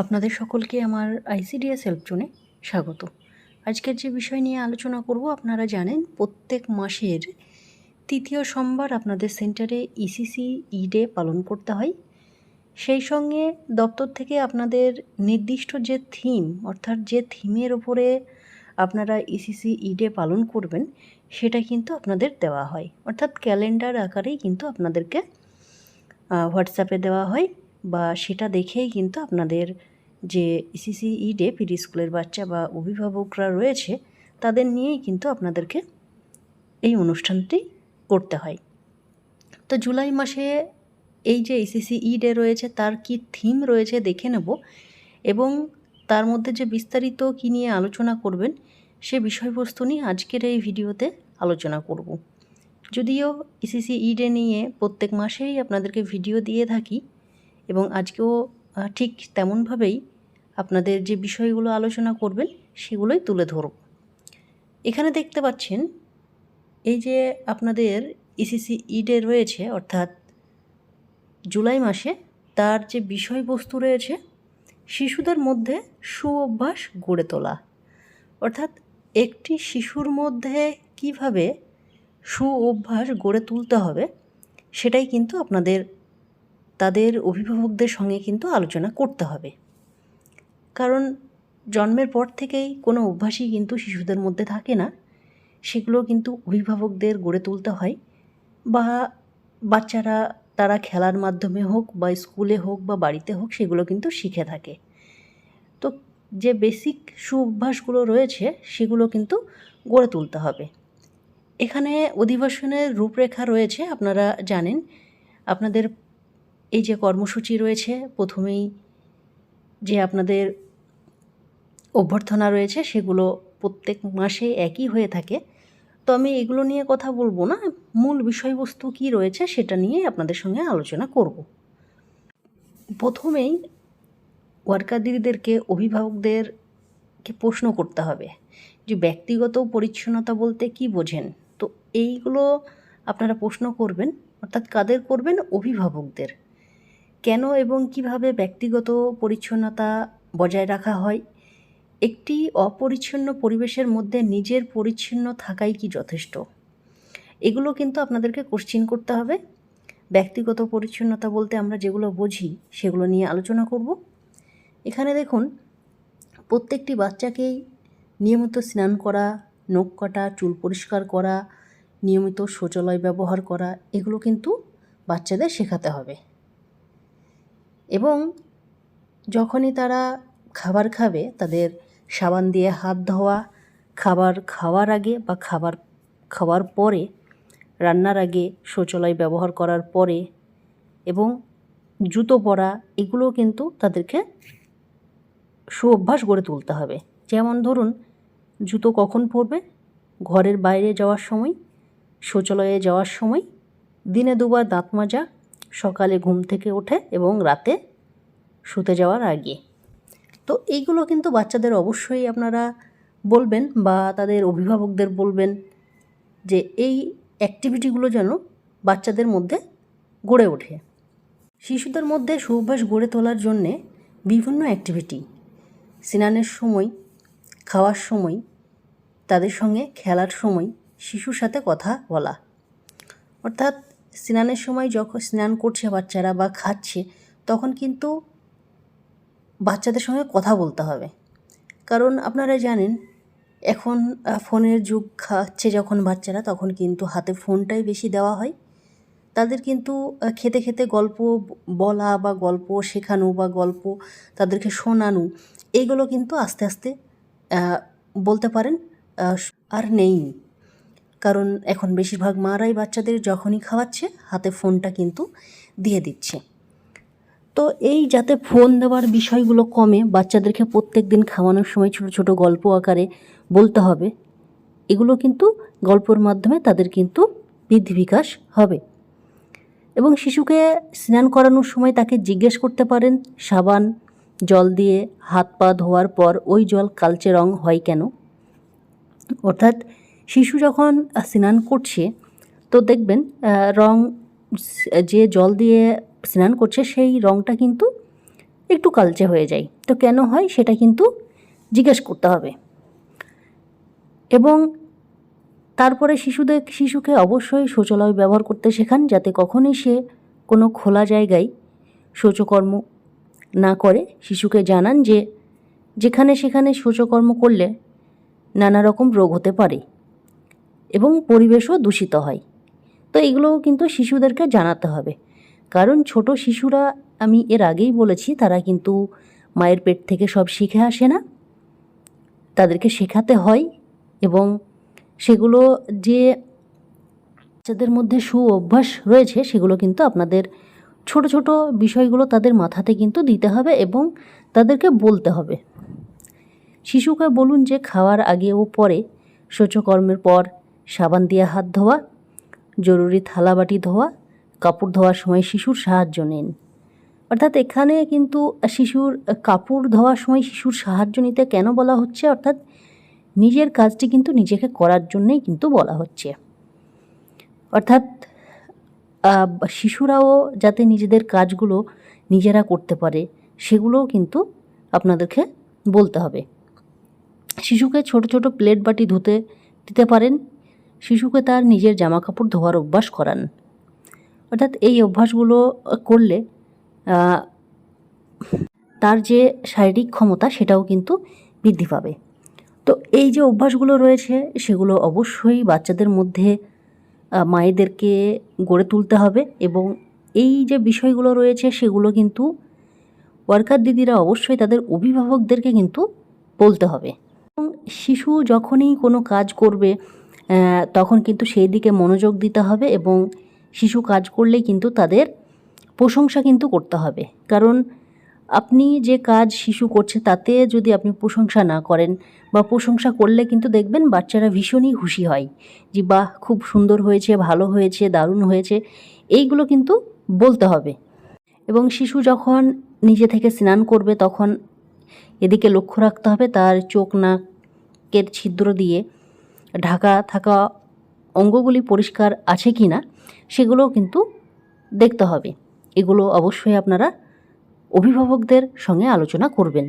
আপনাদের সকলকে আমার আইসিডিএস হেল্প জোনে স্বাগত। আজকের যে বিষয় নিয়ে আলোচনা করব, আপনারা জানেন প্রত্যেক মাসের তৃতীয় সোমবার আপনাদের সেন্টারে ইসিসি ই ডে পালন করতে হয়। সেই সঙ্গে দপ্তর থেকে আপনাদের নির্দিষ্ট যে থিম অর্থাৎ যে থিমের ওপরে আপনারা ইসিসি ই ডে পালন করবেন, সেটা কিন্তু আপনাদের দেওয়া হয়। অর্থাৎ ক্যালেন্ডার আকারেই কিন্তু আপনাদেরকে হোয়াটসঅ্যাপে দেওয়া হয় বা সেটা দেখেই কিন্তু আপনাদের যে ইসিসি ই ডে পিডি স্কুলের বাচ্চা বা অভিভাবকরা রয়েছে, তাদের নিয়েই কিন্তু আপনাদেরকে এই অনুষ্ঠানটি করতে হয়। তো জুলাই মাসে এই যে ইসিসি ই ডে রয়েছে, তার কি থিম রয়েছে দেখে নেব এবং তার মধ্যে যে বিস্তারিত কী নিয়ে আলোচনা করবেন, সে বিষয়বস্তু নিয়ে আজকের এই ভিডিওতে আলোচনা করব। যদিও ইসিসি ই ডে নিয়ে প্রত্যেক মাসেই আপনাদেরকে ভিডিও দিয়ে থাকি এবং আজকেও ঠিক তেমনভাবেই আপনাদের যে বিষয়গুলো আলোচনা করবেন, সেগুলোই তুলে ধরব। এখানে দেখতে পাচ্ছেন, এই যে আপনাদের ইসিসি ইডে রয়েছে, অর্থাৎ জুলাই মাসে তার যে বিষয়বস্তু রয়েছে, শিশুদের মধ্যে সু অভ্যাস গড়ে তোলা। অর্থাৎ একটি শিশুর মধ্যে কীভাবে সু অভ্যাস গড়ে তুলতে হবে, সেটাই কিন্তু আপনাদের, তাদের অভিভাবকদের সঙ্গে কিন্তু আলোচনা করতে হবে। কারণ জন্মের পর থেকেই কোনো অভ্যাসই কিন্তু শিশুদের মধ্যে থাকে না। সেগুলো কিন্তু অভিভাবকদের গড়ে তুলতে হয় বা বাচ্চারা তারা খেলার মাধ্যমে হোক বা স্কুলে হোক বা বাড়িতে হোক সেগুলো কিন্তু শিখে থাকে। তো যে বেসিক সু অভ্যাসগুলো রয়েছে সেগুলো কিন্তু গড়ে তুলতে হবে। এখানে অধিবেশনের রূপরেখা রয়েছে, আপনারা জানেন। আপনাদের এই যে কর্মসূচি রয়েছে, প্রথমেই যে আপনাদের অভ্যর্থনা রয়েছে সেগুলো প্রত্যেক মাসে একই হয়ে থাকে। তো আমি এগুলো নিয়ে কথা বলব না। মূল বিষয়বস্তু কি রয়েছে সেটা নিয়ে আপনাদের সঙ্গে আলোচনা করব। প্রথমেই ওয়ার্কার দিদিদেরকে অভিভাবকদেরকে প্রশ্ন করতে হবে যে ব্যক্তিগত পরিচ্ছন্নতা বলতে কি বোঝেন? তো এইগুলো আপনারা প্রশ্ন করবেন, অর্থাৎ কাদের করবেন? অভিভাবকদের। কেন এবং কীভাবে ব্যক্তিগত পরিচ্ছন্নতা বজায় রাখা হয়? একটি অপরিচ্ছন্ন পরিবেশের মধ্যে নিজের পরিচ্ছন্ন থাকাই কি যথেষ্ট? এগুলো কিন্তু আপনাদেরকে কোশ্চিন করতে হবে। ব্যক্তিগত পরিচ্ছন্নতা বলতে আমরা যেগুলো বুঝি, সেগুলো নিয়ে আলোচনা করব। এখানে দেখুন, প্রত্যেকটি বাচ্চাকেই নিয়মিত স্নান করা, নখ কাটা, চুল পরিষ্কার করা, নিয়মিত শৌচালয় ব্যবহার করা, এগুলো কিন্তু বাচ্চাদের শেখাতে হবে। এবং যখনই তারা খাবার খাবে, তাদের সাবান দিয়ে হাত ধোয়া, খাবার খাওয়ার আগে বা খাবার খাওয়ার পরে, রান্নার আগে শৌচালয় ব্যবহার করার পরে এবং জুতো পরা, এগুলো কিন্তু তাদেরকে সু অভ্যাস গড়ে তুলতে হবে। যেমন ধরুন, জুতো কখন পরবে? ঘরের বাইরে যাওয়ার সময়, শৌচালয়ে যাওয়ার সময়, দিনে দুবার দাঁত মাজা সকালে ঘুম থেকে ওঠে এবং রাতে শুতে যাওয়ার আগে। তো এইগুলো কিন্তু বাচ্চাদের অবশ্যই আপনারা বলবেন বা তাদের অভিভাবকদের বলবেন যে এই অ্যাক্টিভিটিগুলো যেন বাচ্চাদের মধ্যে গড়ে ওঠে। শিশুদের মধ্যে সুঅভ্যাস গড়ে তোলার জন্যে বিভিন্ন অ্যাক্টিভিটি স্নানের সময়, খাওয়ার সময়, তাদের সঙ্গে খেলার সময়, শিশুর সাথে কথা বলা। অর্থাৎ স্নানের সময় যখন স্নান করছে বাচ্চারা বা খাচ্ছে, তখন কিন্তু বাচ্চাদের সঙ্গে কথা বলতে হবে। কারণ আপনারা জানেন, এখন ফোনের যুগ খাচ্ছে যখন বাচ্চারা, তখন কিন্তু হাতে ফোনটাই বেশি দেওয়া হয়। তাদের কিন্তু খেতে খেতে গল্প বলা বা গল্প শেখানো বা গল্প তাদেরকে শোনানো এইগুলো কিন্তু আস্তে আস্তে বলতে পারেন আর নেই। কারণ এখন বেশিরভাগ মারাই বাচ্চাদের যখনই খাওয়াচ্ছে, হাতে ফোনটা কিন্তু দিয়ে দিচ্ছে। তো এই যাতে ফোন দেওয়ার বিষয়গুলো কমে, বাচ্চাদেরকে প্রত্যেক দিন খাওয়ানোর সময় ছোট ছোট গল্প আকারে বলতে হবে, এগুলো কিন্তু গল্পর মাধ্যমে তাদের কিন্তু বৃদ্ধি বিকাশ হবে। এবং শিশুকে স্নান করানোর সময় তাকে জিজ্ঞেস করতে পারেন, সাবান, জল দিয়ে হাত পা ধোয়ার পর ওই জল কালচে রং হয় কেন? অর্থাৎ শিশু যখন স্নান করছে, তো দেখবেন রং যে জল দিয়ে স্নান করছে, সেই রংটা কিন্তু একটু কালচে হয়ে যায়। তো কেন হয়? সেটা কিন্তু জিজ্ঞেস করতে হবে। এবং তারপরে শিশুদের, শিশুকে অবশ্যই শৌচালয় ব্যবহার করতে শেখান, যাতে কখনোই সে কোনো খোলা জায়গায় শৌচকর্ম না করে। শিশুকে জানান যে, যেখানে সেখানে শৌচকর্ম করলে নানা রকম রোগ হতে পারে। এবং পরিবেশও দূষিত হয়। তো এগুলোও কিন্তু শিশুদেরকে জানাতে হবে। কারণ ছোট শিশুরা, আমি এর আগেই বলেছি, তারা কিন্তু মায়ের পেট থেকে সব শিখে আসে না। তাদেরকে শেখাতে হয় এবং সেগুলো যে বাচ্চাদের মধ্যে সু অভ্যাস রয়েছে, সেগুলো কিন্তু আপনাদের ছোট ছোট বিষয়গুলো তাদের মাথাতে কিন্তু দিতে হবে এবং তাদেরকে বলতে হবে। শিশুকে বলুন যে খাওয়ার আগে ও পরে, শৌচকর্মের পর সাবান দিয়ে হাত ধোয়া, জরুরি থালাবাটি ধোয়া, কাপড় ধোয়ার সময় শিশুর সাহায্য নিন। অর্থাৎ এখানে কিন্তু শিশুর, কাপড় ধোয়ার সময় শিশুর সাহায্য নিতে কেন বলা হচ্ছে? অর্থাৎ নিজের কাজটি কিন্তু নিজেকে করার জন্যেই কিন্তু বলা হচ্ছে। অর্থাৎ শিশুরাও যাতে নিজেদের কাজগুলো নিজেরা করতে পারে, সেগুলোও কিন্তু আপনাদেরকে বলতে হবে। শিশুকে ছোট ছোট প্লেট বাটি ধুতে, দিতে পারেন। শিশুকে তার নিজের জামা কাপড় ধোয়ার অভ্যাস করান। অর্থাৎ এই অভ্যাসগুলো করলে তার যে শারীরিক ক্ষমতা সেটাও কিন্তু বৃদ্ধি পাবে। তো এই যে অভ্যাসগুলো রয়েছে, সেগুলো অবশ্যই বাচ্চাদের মধ্যে মায়েদেরকে গড়ে তুলতে হবে এবং এই যে বিষয়গুলো রয়েছে, সেগুলো কিন্তু ওয়ার্কার দিদিরা অবশ্যই তাদের অভিভাবকদেরকে কিন্তু বলতে হবে। এবং শিশু যখনই কোনো কাজ করবে তখন কিন্তু সেই দিকে মনোযোগ দিতে হবে এবং শিশু কাজ করলেই কিন্তু তাদের প্রশংসা কিন্তু করতে হবে। কারণ আপনি যে কাজ শিশু করছে তাতে যদি আপনি প্রশংসা না করেন বা প্রশংসা করলে কিন্তু দেখবেন বাচ্চারা ভীষণই খুশি হয় যে, বাহ, খুব সুন্দর হয়েছে, ভালো হয়েছে, দারুণ হয়েছে। এইগুলো কিন্তু বলতে হবে। এবং শিশু যখন নিজে থেকে স্নান করবে তখন এদিকে লক্ষ্য রাখতে হবে তার চোখ নাকের ছিদ্র দিয়ে ঢাকা থাকা অঙ্গগুলি পরিষ্কার আছে কি না, সেগুলোও কিন্তু দেখতে হবে। এগুলো অবশ্যই আপনারা অভিভাবকদের সঙ্গে আলোচনা করবেন।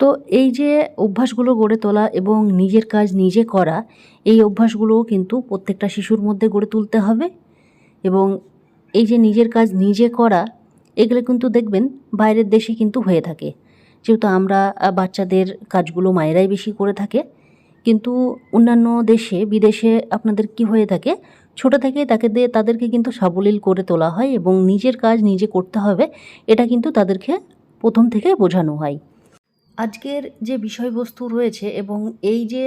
তো এই যে অভ্যাসগুলো গড়ে তোলা এবং নিজের কাজ নিজে করা, এই অভ্যাসগুলোও কিন্তু প্রত্যেকটা শিশুর মধ্যে গড়ে তুলতে হবে এবং এই যে নিজের কাজ নিজে করা, এগুলো কিন্তু দেখবেন বাইরের দেশে কিন্তু হয়ে থাকে। যেহেতু আমরা বাচ্চাদের কাজগুলো মায়েরাই বেশি করে থাকে কিন্তু অন্যান্য দেশে, বিদেশে আপনাদের কি হয়ে থাকে? ছোট থেকে তাকে দিয়ে তাদেরকে কিন্তু সাবলীল করে তোলা হয় এবং নিজের কাজ নিজে করতে হবে, এটা কিন্তু তাদেরকে প্রথম থেকে বোঝানো হয়। আজকের যে বিষয়বস্তু রয়েছে এবং এই যে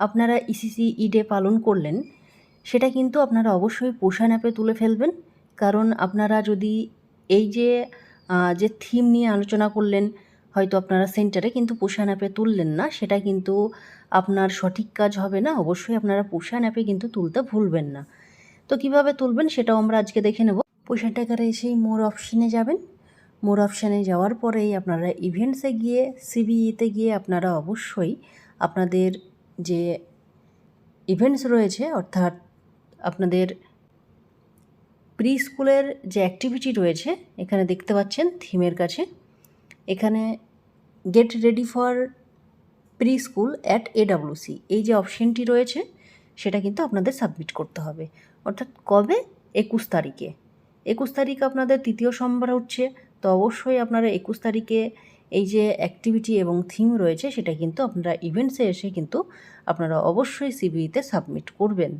আপনারা ইসিসি ইডে পালন করলেন, সেটা কিন্তু আপনারা অবশ্যই পোষণ অ্যাপে তুলে ফেলবেন। কারণ আপনারা যদি এই যে যে থিম নিয়ে আলোচনা করলেন হয়তো আপনারা সেন্টারে কিন্তু পোষণ অ্যাপে তুললেন না, সেটা কিন্তু আপনার সঠিক কাজ হবে না, অবশ্যই আপনারা পোষণ অ্যাপে কিন্তু তুলতে ভুলবেন না। তো কীভাবে তুলবেন সেটাও আমরা আজকে দেখে নেব। পোষণ টাকারে এসেই মোর অপশানে যাবেন। মোর অপশানে যাওয়ার পরেই আপনারা ইভেন্টসে গিয়ে সিবিইতে গিয়ে আপনারা অবশ্যই আপনাদের যে ইভেন্টস রয়েছে, অর্থাৎ আপনাদের প্রি স্কুলের যে অ্যাক্টিভিটি রয়েছে, এখানে দেখতে পাচ্ছেন থিমের কাছে। এখানে get ready for preschool at AWC এই যে অপশনটি রয়েছে, সেটা কিন্তু আপনাদের সাবমিট করতে হবে। অর্থাৎ কবে? একুশ তারিখে। একুশ তারিখ আপনাদের তৃতীয় সোমবার হচ্ছে, তো অবশ্যই আপনারা একুশ তারিখে এই যে অ্যাক্টিভিটি এবং থিম রয়েছে, সেটা কিন্তু আপনারা ইভেন্টসে এসে কিন্তু আপনারা অবশ্যই সিবিইতে সাবমিট করবেন।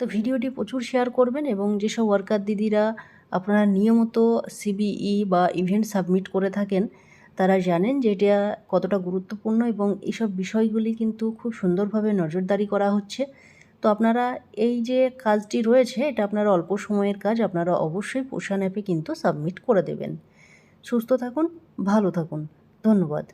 তো ভিডিওটি প্রচুর শেয়ার করবেন এবং যেসব ওয়ার্কার দিদিরা আপনারা নিয়মিত সিবিই বা ইভেন্ট সাবমিট করে থাকেন তারা জানেন যে এটা কতটা গুরুত্বপূর্ণ এবং এইসব বিষয়গুলি কিন্তু খুব সুন্দরভাবে নজরদারি করা হচ্ছে। তো আপনারা এই যে কাজটি রয়েছে, এটা আপনারা অল্প সময়ের কাজ, আপনারা অবশ্যই পোষণ অ্যাপে কিন্তু সাবমিট করে দেবেন। সুস্থ থাকুন, ভালো থাকুন। ধন্যবাদ।